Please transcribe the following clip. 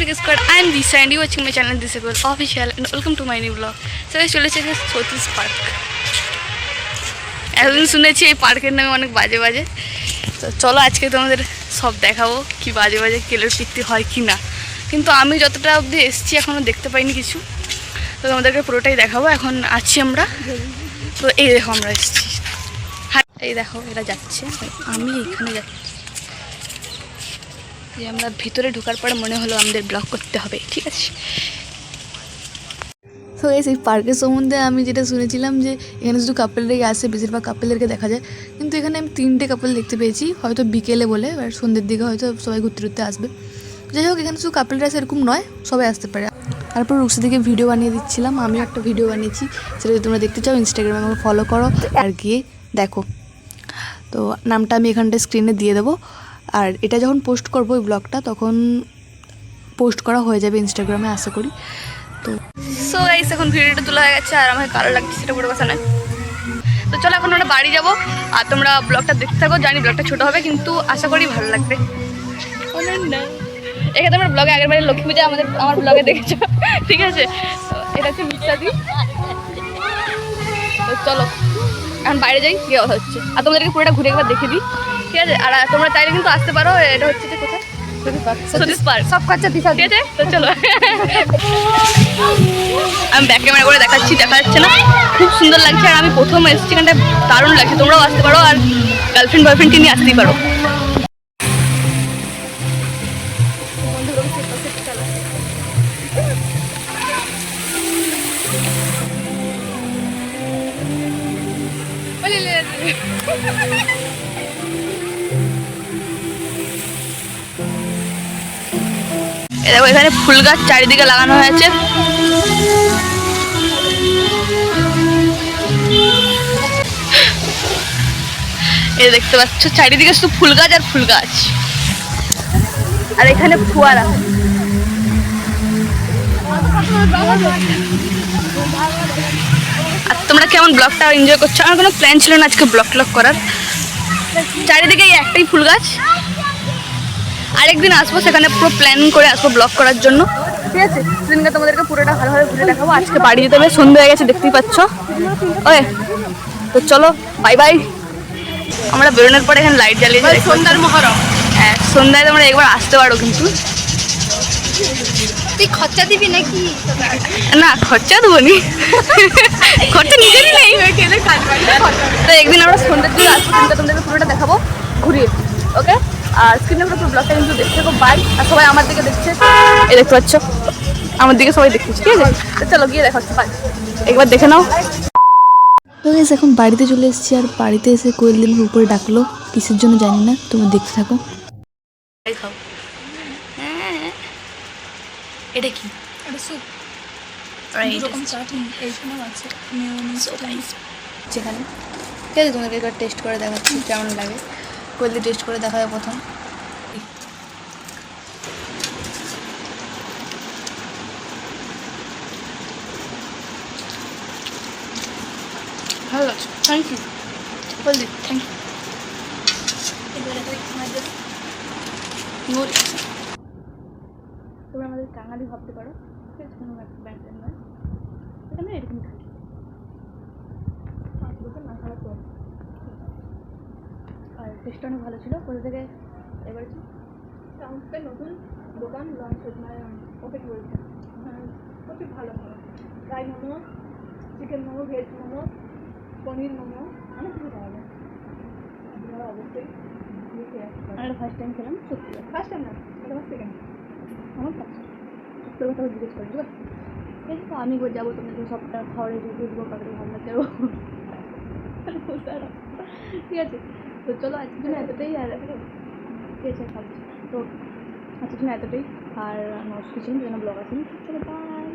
America Squad. I am Disa and you are watching my channel Disa Girl Official and welcome to my new vlog. So guys, চলে এসেছি Satish park এতদিন শুনেছি এই পার্কের নামে অনেক বাজে বাজে। তো চলো আজকে তোমাদের সব দেখাবো কি বাজে বাজে কেলের পিত্তি হয় কি না। কিন্তু আমি যতটা অবধি এসেছি এখনও দেখতে পাইনি কিছু। তো তোমাদেরকে পুরোটাই দেখাবো এখন আছি আমরা। তো এই দেখো আমরা এসেছি। হ্যাঁ এই দেখো এরা যাচ্ছে। আমি এখানে যাচ্ছি। যে আমরা ভিতরে ঢোকার পরে মনে হলো আমাদের ব্লক করতে হবে, ঠিক আছে? তো এই সেই পার্কের সম্বন্ধে আমি যেটা শুনেছিলাম যে এখানে শুধু কাপেলরাই আসে, বেশিরভাগ কাপেলদেরকে দেখা যায়। কিন্তু এখানে আমি তিনটে কাপেল দেখতে পেয়েছি, হয়তো বিকেলে বলে আর সন্ধ্যের দিকে হয়তো সবাই ঘুরতে ঘুরতে আসবে। যাই হোক, এখানে শুধু কাপেলরা সেরকম নয়, সবাই আসতে পারে। তারপর রুক্সি থেকে ভিডিও বানিয়ে দিচ্ছিলাম, আমিও একটা ভিডিও বানিয়েছি, সেটা যদি তোমরা দেখতে চাও ইনস্টাগ্রামে আমাকে ফলো করো। আর গিয়ে দেখো। তো নামটা আমি এখানটা স্ক্রিনে দিয়ে দেবো। আর এটা যখন পোস্ট করব ওই ব্লগটা তখন পোস্ট করা হয়ে যাবে ইনস্টাগ্রামে আশা করি। তো সো গাইস এখন ভিডিওটা তোলা হয়ে গেছে আর আমার কালো লাগছে সেটা বড় কথা নয়। তো চলো এখন আমরা বাড়ি যাব আর তোমরা ব্লগটা দেখতে থাকো জানি ব্লগটা ছোটো হবে কিন্তু আশা করি ভালো লাগবে। এখানে আমরা ব্লগে আগের বারে লক্ষ্মী পূজা আমাদের আমার ব্লগে দেখেছ ঠিক আছে? তো এটা হচ্ছে মিথ্যাদি তো চলো এখন বাইরে যাই গিয়ে কথা হচ্ছে। আর তোমাদেরকে পুরোটা ঘুরে একবার দেখে দিই। ঠিক আছে? আর তোমরা চাইলে কিন্তু আসতে পারো এটা হচ্ছে যে কোথায়? সব খরচা দিশা ঠিক আছে তো চলো। আমি ব্যাক ক্যামেরা করে দেখাচ্ছি দেখা যাচ্ছে না। খুব সুন্দর লাগছে আর আমি প্রথম এসেছি এখানটা দারুণ লাগছে। তোমরাও আসতে পারো আর গার্লফ্রেন্ড বয়ফ্রেন্ডকে নিয়ে আসতেই পারো। দেখো, এখানে ফুল গাছ চারিদিকে লাগানো হয়েছে। এই দেখতে পাচ্ছ, চারিদিকে শুধু ফুল গাছ আর ফুল গাছ। আর এখানে ফোয়ারা। আর তোমরা কেমন ব্লগটা এনজয় করছ? আমার কোনো প্ল্যান ছিল না আজকে ব্লগ ট্লগ করার। চারিদিকে একটাই ফুল গাছ। আরেকদিন আসব সেখানে পুরো প্ল্যান করে আসব ব্লগ করার জন্য। ঠিক আছে? সেদিনকে তোমাদেরকে পুরোটা ভালোভাবে ঘুরে দেখাবো। আজকে বাড়ি যেতে হবে সন্ধ্যে হয়ে গেছে দেখতেই পাচ্ছ। ওয়ে তো চলো বাই বাই আমরা বেরোনোর পরে এখানে লাইট জ্বালিয়ে যাই সন্ধ্যার মহরম। হ্যাঁ সন্ধ্যায় তোমরা একবার আসতে পারো কিন্তু। তুই খরচা দিবি নাকি? না খরচা দেবো নি। খরচা নিজেরই নেই। তো একদিন আমরা সন্ধ্যের দিকে আসব তোমাদেরকে পুরোটা দেখাবো ঘুরিয়ে। আর স্ক্রিনে পুরো ব্লগটা কিন্তু দেখতে থাকো বাই আর সবাই আমার দিকে দেখছে। এই দেখতে পাচ্ছ? আমার দিকে সবাই দেখতেছে ঠিক আছে? চলো গিয়ে দেখাচ্ছি বাই একবার দেখে নাও। তো গেছে এখন বাড়িতে চলে এসেছি আর বাড়িতে এসে কোয়েল দিন উপরে ডাকলো। কিসের জন্য জানি না তোমরা দেখতে থাকো। খাও হ্যাঁ এটা কি যেখানে। ঠিক আছে তোমাদেরকে একবার টেস্ট করে দেখাচ্ছি কেমন লাগে। কোয়েল টেস্ট করে দেখা হয় প্রথম। ভালো থ্যাংক ইউ বলদি থ্যাংক ইউ তোমরা আমাদের কাঙালি ভাবতে পারো। ঠিক আছে কোনো একটা ব্যান্ডের নয়। এটা আমি এরকম খাই পাঁচ বছর না খাওয়ার পর আর টেস্টটা অনেক ভালো ছিল। কোথা থেকে এবার টাউনসে নতুন দোকান লঞ্চ মানে ওপেন করেছে হ্যাঁ, প্রচুর ভালো ভালো fry momo chicken momo veg momo paneer momo অনেক কিছু পাওয়া যায়। আপনারা অবশ্যই আমরা ফার্স্ট টাইম খেলাম সত্যি। ফার্স্ট টাইম না এটা আমার সেকেন্ড আমার ফার্স্ট তোর কথা জিজ্ঞেস করি ঠিক আছে তো আমি যাব তোমাদের সবটা খাওয়ারে দেবো কাদের ভালো লাগছে ঠিক আছে। তো চলো আজকের জন্য এতটাই আর তো আজকের জন্য এতটাই। আর নষ্ট কিছু যেন ব্লগ আসেনি চলো বাই